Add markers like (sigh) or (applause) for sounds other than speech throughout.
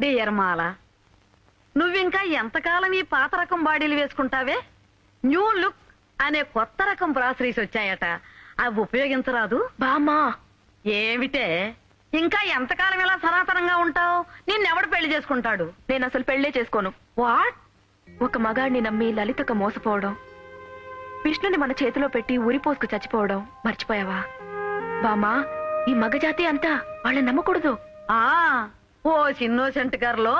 Dear మాల నువ్వింకా ఎంతకాలం ఈ పాత రకం బాడీలు వేసుకుంటావే? న్యూ లుక్ అనే కొత్త రకం బ్రాసరీస్ వచ్చాయట. అవి ఉపయోగించరాదు? బామ్మా! ఏమిటే? ఇంకా ఎంతకాలం ఇలా సనాతనంగా ఉంటావు? నిన్నెవడు పెళ్ళి చేసుకుంటాడు? నేను అసలు పెళ్ళే చేసుకోను. వాట్? ఒక మగాడిని నమ్మి లలితకు మోసపోవడం విష్ణుని మన చేతిలో పెట్టి ఉరిపోసుకు చచ్చిపోవడం మర్చిపోయావా? బామ్మా ఈ మగజాతి అంతా వాళ్ళని నమ్మకూడదు. ఆ ఓ ఇన్నోసెంట్ గారిలో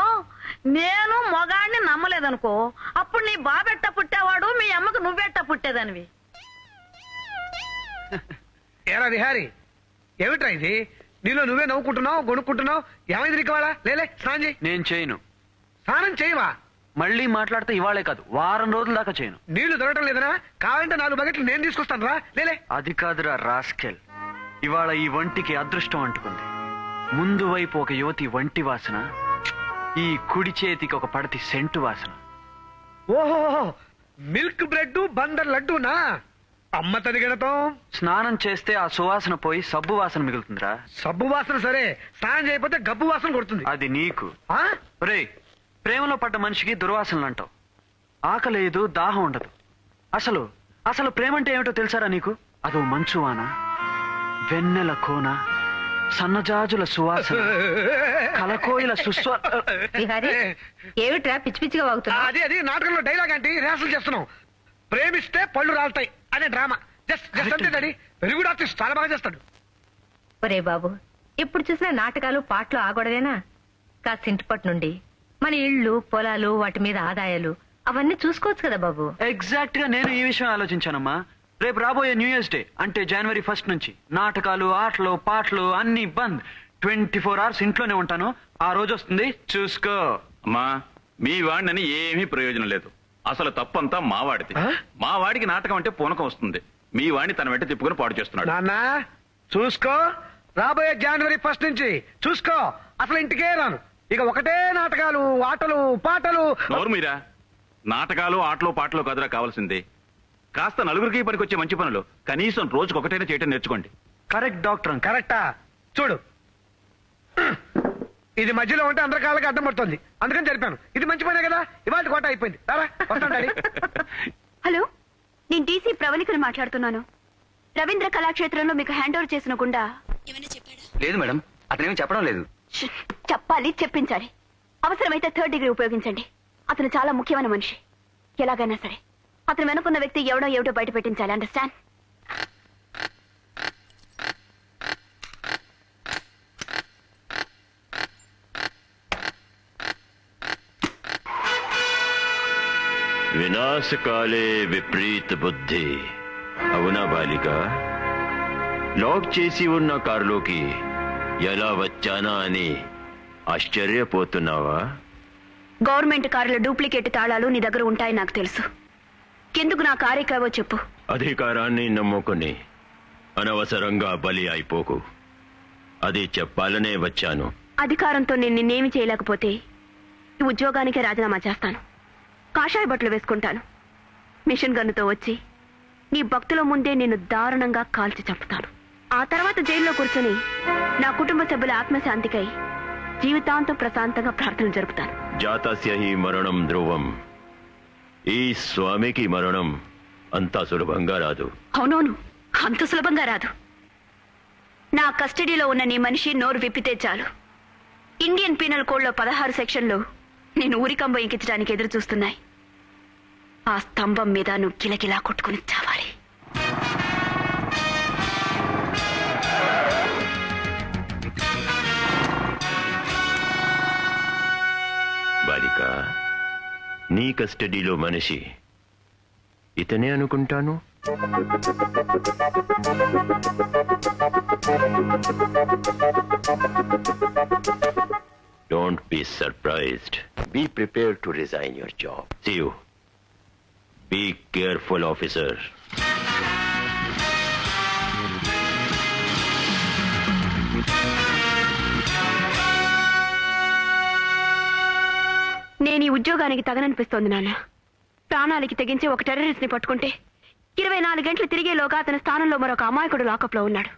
నేను మొగాడిని నమ్మలేదనుకో అప్పుడు నీ బాబెట్ట పుట్టేవాడు మీ అమ్మకు నువ్వెట్ట పుట్టేదానివి? ఏరా విహారి ఏమిట్రా ఇది? నీలో నువ్వే నవ్వుకుంటున్నావు గొనుక్కుంటున్నావు ఏమైంది నీకు వాళ్ళ లేలే స్నానం చేయి. నేను చేయను. స్నానం చేయవా? మళ్ళీ మాట్లాడితే ఇవాళే కాదు వారం రోజుల దాకా చేయను. నీళ్ళు దొరకటం లేదనా? కావాలంటే నాలుగు బకెట్లు నేను తీసుకొస్తాను రా లేలే అది కాదురా రాస్కెల్ ఇవాళ ఈ వంటికి అదృష్టం అంటుకుంది. ముందు వైపు ఒక యువతి వంటి వాసన ఈ కుడి చేతికి ఒక పడతి సెంటు వాసన. ఓహో మిల్క్ బ్రెడ్ బందర్ లడ్డూనా? అమ్మ తదిగడతాం స్నానం చేస్తే ఆ సువాసన పోయి సబ్బు వాసన మిగులుతుందిరా. సబ్బు వాసన సరే స్నానం చేయకపోతే గబ్బు వాసన కొడుతుంది. అది నీకు. ఆ? రే ప్రేమలో పడ్డ మనిషికి దుర్వాసనలు అంటావు. ఆకలేదు దాహం ఉండదు. అసలు అసలు ప్రేమ అంటే ఏమిటో తెలుసారా నీకు? అదో మంచు వాన వెన్నెల కోన సన్నజాజుల సువాసన కలకోయిల సుస్వ ఏమిట్రా పిచ్చి పిచ్చిగా వాగుతున్నా అది అది నాటకంలో డైలాగ్ అంటే రిహార్సల్ చేస్తున్నాం ప్రేమిస్తే పళ్ళు రాలుతాయి అనే డ్రామా. జస్ట్ జస్ట్ అంతే డాడీ. వెరీ గుడ్ ఆర్టిస్ట్ చాలా బాగా చేస్తాడు. ఒరే బాబు ఇప్పుడు చూసిన నాటకాలు పాటలు ఆగొడదేనా కాసింటిపట్ నుండి. మన ఇళ్ళు పొలాలు వాటి మీద ఆదాయాలు అవన్నీ చూసుకోవచ్చు కదా బాబు. ఎగ్జాక్ట్గా నేను ఈ విషయం ఆలోచించానమ్మా. రేపు రాబోయే న్యూ ఇయర్స్ డే అంటే జనవరి ఫస్ట్ నుంచి. నాటకాలు ఆటలు పాటలు అన్ని బంద్. ట్వంటీ ఫోర్ అవర్స్ ఇంట్లోనే ఉంటాను. ఆ రోజు వస్తుంది. చూసుకో. అమ్మా మీ వాడినని ఏమీ ప్రయోజనం లేదు. అసలు తప్పంతా మా వాడిది. ఆ? మా వాడికి నాటకం అంటే పూనకం వస్తుంది. మీ వాడిని తన వెంట తిప్పుకొని పాడు చేస్తున్నాడు. నాన్న చూసుకో. రాబోయే జనవరి ఫస్ట్ నుంచి. చూసుకో. అసలు ఇంటికే రాను. ఇక ఒకటే నాటకాలు ఆటలు పాటలు. నోరు మీరా? నాటకాలు ఆటలు పాటలు కదరా కావాల్సింది. కాస్త నలుగురికి పనికొచ్చే మంచి పనులు. కనీసం రోజుకు ఒకటైనా చేయటం నేర్చుకోండి. కరెక్ట్ డాక్టర్ కరెక్టా చూడు. ఇది మధ్యలో ఉంటే అందరి కాళ్ళకి అడ్డం పడుతుంది. అందుకని జరిపాను. ఇది మంచి పనే కదా? ఇవాళ కోట అయిపోయింది. రారా వస్తాను డాడీ. (laughs) హలో నేను డీసీ ప్రవళికను మాట్లాడుతున్నాను. రవీంద్ర కళాక్షేత్రంలో మీకు హ్యాండ్ ఓవర్ చేసిన గుండా. లేదు మేడం. అతనేం చెప్పడం లేదు. ష్, చెప్పాలి చెప్పించాలి. అవసరమైతే థర్డ్ డిగ్రీ ఉపయోగించండి. అతను చాలా ముఖ్యమైన మనిషి. ఎలాగైనా సరే. అతను వెనుకున్న వ్యక్తి ఎవడో ఏమిటో బయట పెట్టించాలి అండర్స్టాండ్ వినాశకాలే విపరీత బుద్ధి. అవునా బాలిక? లాక్ చేసి ఉన్న కారులోకి ఎలా వచ్చానా అని ఆశ్చర్యపోతున్నావా? గవర్నమెంట్ కారుల డూప్లికేట్ తాళాలు నీ దగ్గర ఉంటాయి నాకు తెలుసు. ఎందుకు నా కారు ఎక్కావో చెప్పు. అధికారాన్ని నమ్ముకుని అనవసరంగా బలి అయిపోకు. అది చెప్పాలనే వచ్చాను. అధికారంతో నేను నిన్నేమి చేయలేకపోతే ఈ ఉద్యోగానికే రాజీనామా చేస్తాను. కాషాయ బట్టలు వేసుకుంటాను. మిషన్ గన్నుతో వచ్చి నీ భక్తుల ముందే నిన్ను దారుణంగా కాల్చి చంపుతాను. ఆ తర్వాత జైల్లో కూర్చొని నా కుటుంబ సభ్యుల ఆత్మశాంతికై జీవితాంతం ప్రశాంతంగా ప్రార్థనలు జరుపుతాను. జాతస్య హి మరణం ధ్రువం. ఈ స్వామికి మరణం అంత సులభంగా రాదు. అవునవును అంత సులభంగా రాదు. నా కస్టడీలో ఉన్న నీ మనిషి నోరు విప్పితే చాలు. ఇండియన్ పీనల్ కోడ్లో పదహారు సెక్షన్లు నేను ఊరికంబ ఎక్కించడానికి ఎదురు చూస్తున్నాయి. ఆ స్తంభం మీద నువ్వు కిలకిలా కొట్టుకుని చావాలి. బాలిక నీ కస్టడీలో మనిషి. ఇతనే అనుకుంటాను? Don't be surprised be prepare to resign your job see you be careful officer నేను ఈ ఉద్యోగానికి తగననిపిస్తోంది నాన్న. ప్రాణాలకి తెగించి ఒక టెర్రరిస్ట్ని పట్టుకుంటే ఇరవై నాలుగు గంటలు తిరిగేలోగా అతని స్థానంలో మరొక అమాయకుడు లాకప్లో ఉన్నాడు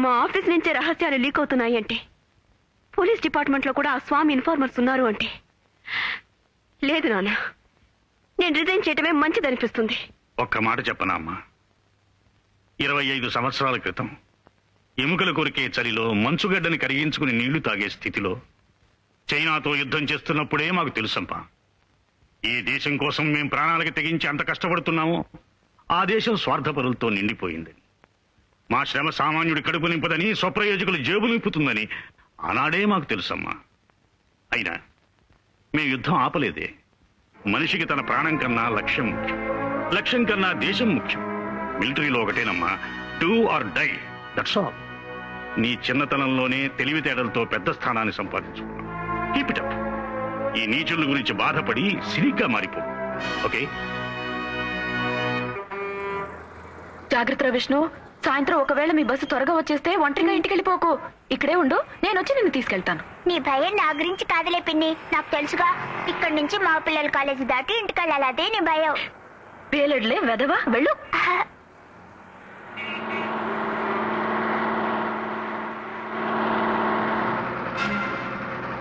మా ఆఫీస్ నుంచే రహస్యాలు లీక్ అవుతున్నాయి అంటే పోలీస్ డిపార్ట్మెంట్లో కూడా ఆ స్వామి ఇన్ఫార్మర్స్ ఉన్నారు అంటే. లేదు నాన్న. నేను రిజైన్ చేయటమే మంచిదనిపిస్తుంది. ఒక్క మాట చెప్పనా అమ్మా? ఇరవై ఐదు సంవత్సరాల క్రితం ఎముకలు కొరికే చలిలో మంచుగడ్డని కరిగించుకుని నీళ్ళు తాగే స్థితిలో చైనాతో యుద్ధం చేస్తున్నప్పుడే మాకు తెలుసంపా. ఏ దేశం కోసం మేం ప్రాణాలకి తెగించి అంత కష్టపడుతున్నామో ఆ దేశం స్వార్థపరులతో నిండిపోయింది. మా శ్రమ సామాన్యుడి కడుపు నింపదని స్వప్రయోజకులు జేబు నింపుతుందని ఆనాడే మాకు తెలుసమ్మా. అయినా మేము యుద్ధం ఆపలేదే. మనిషికి తన ప్రాణం కన్నా లక్ష్యం ముఖ్యం. లక్ష్యం కన్నా దేశం ముఖ్యం. మిలిటరీలో ఒకటేనమ్మా do or die that's all. నీ చిన్నతనంలోనే తెలివితేటలతో పెద్ద స్థానాన్ని సంపాదించుకున్నావు కీప్ ఇట్ అప్ ఈ నీచుల గురించి బాధపడి సిరిగ్గా మారిపో. ఓకే జాగ్రత్త విష్ణు. సాయంత్రం ఒకవేళ మీ బస్సు త్వరగా వచ్చేస్తే ఒంటరిగా ఇంటికి వెళ్ళిపోకు ఇక్కడే ఉండు. నేను వచ్చి నిన్ను తీసుకెళ్తాను. నీ భయం నా గురించి కాదులే పిన్ని. నాకు తెలుసుగా. ఇక్కడి నుంచి మా పిల్లల కాలేజీ దాటి ఇంటికి వెళ్ళాలి అదే నీ భయం. పేలెడ్లే వెదవా వెళ్ళు.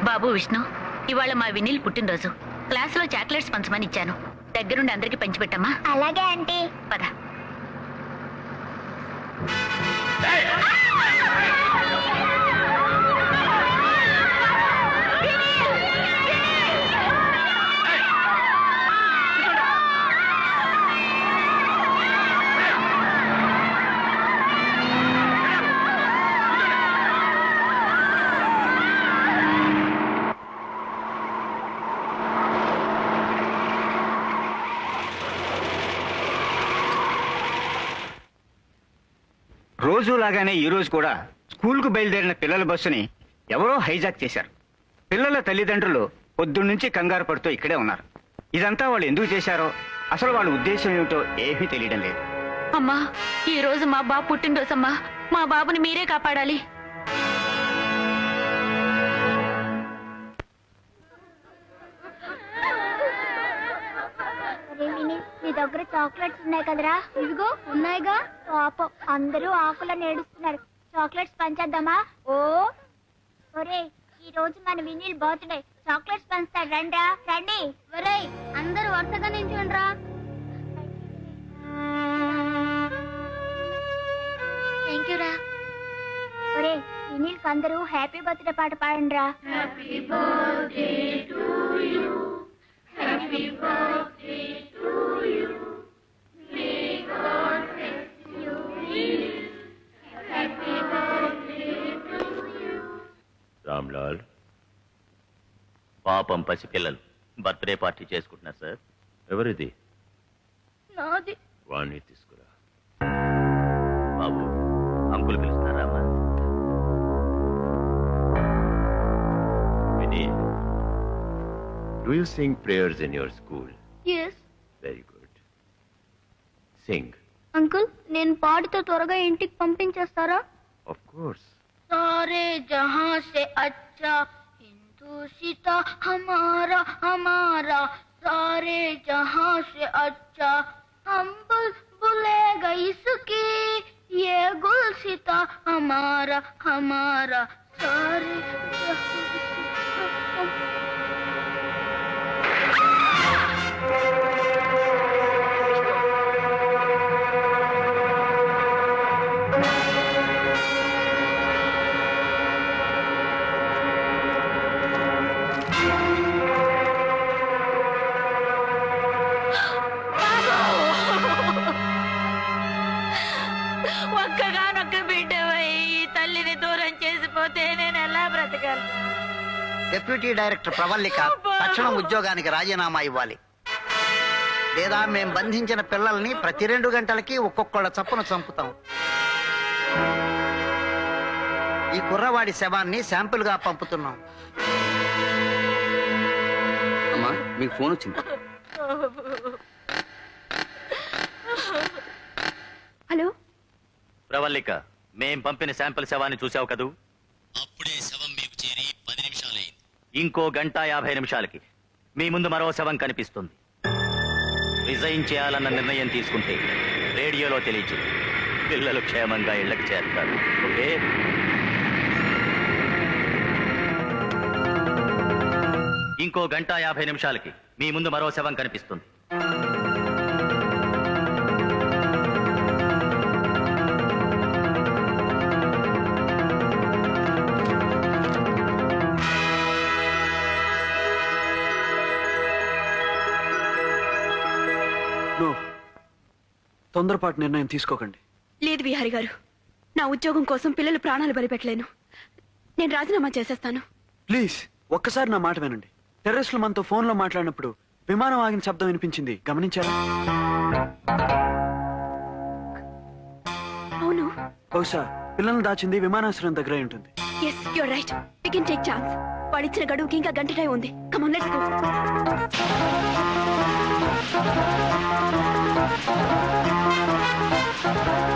బాబు విష్ణు ఇవాళ మా వినీల్ పుట్టినరోజు. క్లాసులో చాక్లెట్స్ పంచమని ఇచ్చాను. దగ్గరుండి అందరికి పంచిపెట్టమ్మా. అలాగే ఆంటీ. పద. రోజులాగానే ఈ రోజు కూడా స్కూల్కు బయలుదేరిన పిల్లల బస్సుని ఎవరో హైజాక్ చేశారు. పిల్లల తల్లిదండ్రులు పొద్దున్నుంచి కంగారు పడుతూ ఇక్కడే ఉన్నారు. ఇదంతా వాళ్ళు ఎందుకు చేశారో అసలు వాళ్ళ ఉద్దేశం ఏమిటో ఏమీ తెలియడం లేదు. అమ్మా ఈ రోజు మా బాబు పుట్టినరోజమ్మా మా బాబుని మీరే కాపాడాలి. నీ దగ్గర చాక్లెట్స్ ఉన్నాయి కదరా? ఇదిగో ఉన్నాయిగా? పాపం అందరూ ఆకులను ఏడుస్తున్నారు. చాక్లెట్స్ పంచేద్దామా? ఓ! ఒరే ఈ రోజు మన వినీల్ బర్త్డే. చాక్లెట్స్ పంచుతాడు రండ్రా. రండి. ఒరే అందరూ వరుసగా నించుండ్రా థ్యాంక్ యూ రా. ఒరే వినీల్ అందరూ హ్యాపీ బర్త్డే పాట పాడండి రా రామ్లాల్ పాపం పసిపిల్లలు బర్త్డే పార్టీ చేసుకుంటున్నారు సార్? ఎవరిది? నాది. వాణ్ణి తీసుకురా. బాబు అంకుల్ పిలుస్తున్నారా do you sing prayers in your school yes very good sing uncle నేను పాడితో త్వరగా ఇంటికి పంపించేస్తారా ఆఫ్ కోర్స్ सारे जहां से अच्छा हिंदुस्ता हमारा हमारा सारे जहां से अच्छा हम बुल बुलेगा इसकी ये गुलसिता हमारा हमारा सारे जहां से ఒక్కగానొక్క బిడ్డవై ఈ తల్లిని దూరం చేసిపోతే నేను ఎలా బ్రతకాలి? డిప్యూటీ డైరెక్టర్ ప్రవల్లిక తక్షణం ఉద్యోగానికి రాజీనామా ఇవ్వాలి. లేదా మేం బంధించిన పిల్లల్ని ప్రతి రెండు గంటలకి ఒక్కొక్కళ్ళ చప్పున చంపుతాం. ఈ కుర్రవాడి శవాన్ని శాంపుల్గా పంపుతున్నాం. అమ్మా మీకు ఫోన్ వచ్చింది హలో ప్రవల్లిక మేం పంపిన శాంపిల్ శవాన్ని చూసావు కదూ? అప్పుడే శవం మీకు చేరి పది నిమిషాలైంది. ఇంకో గంట యాభై నిమిషాలకి. మీ ముందు మరో శవం కనిపిస్తుంది. రిజైన్ చేయాలన్న నిర్ణయం తీసుకుంటే రేడియోలో తెలియచు పిల్లలు క్షేమంగా ఇళ్ళకు చేరుతారు. ఓకే? ఇంకో గంట యాభై నిమిషాలకి మీ ముందు మరో శవం కనిపిస్తుంది. తొందరపాటు నిర్ణయం తీసుకోకండి. లేదు విహారి గారు. నా ఉద్యోగం కోసం పిల్లలు ప్రాణాలు బలిపెట్టలేను. నేను రాజీనామా చేసేస్తాను. ప్లీజ్ ఒక్కసారి నా మాట వినండి. టెర్రస్లు మనతో ఫోన్లో మాట్లాడినప్పుడు విమానం ఆగిన శబ్దం వినిపించింది. గమనించారా? అవును. బహుశా పిల్లల్ని దాచింది విమానాశ్రయం దగ్గర ఉంటుంది. Yes you're right we can take chance వాడిచ్చిన గడువుకి ఇంకా గంట టైం ఉంది come on let's go Thank you.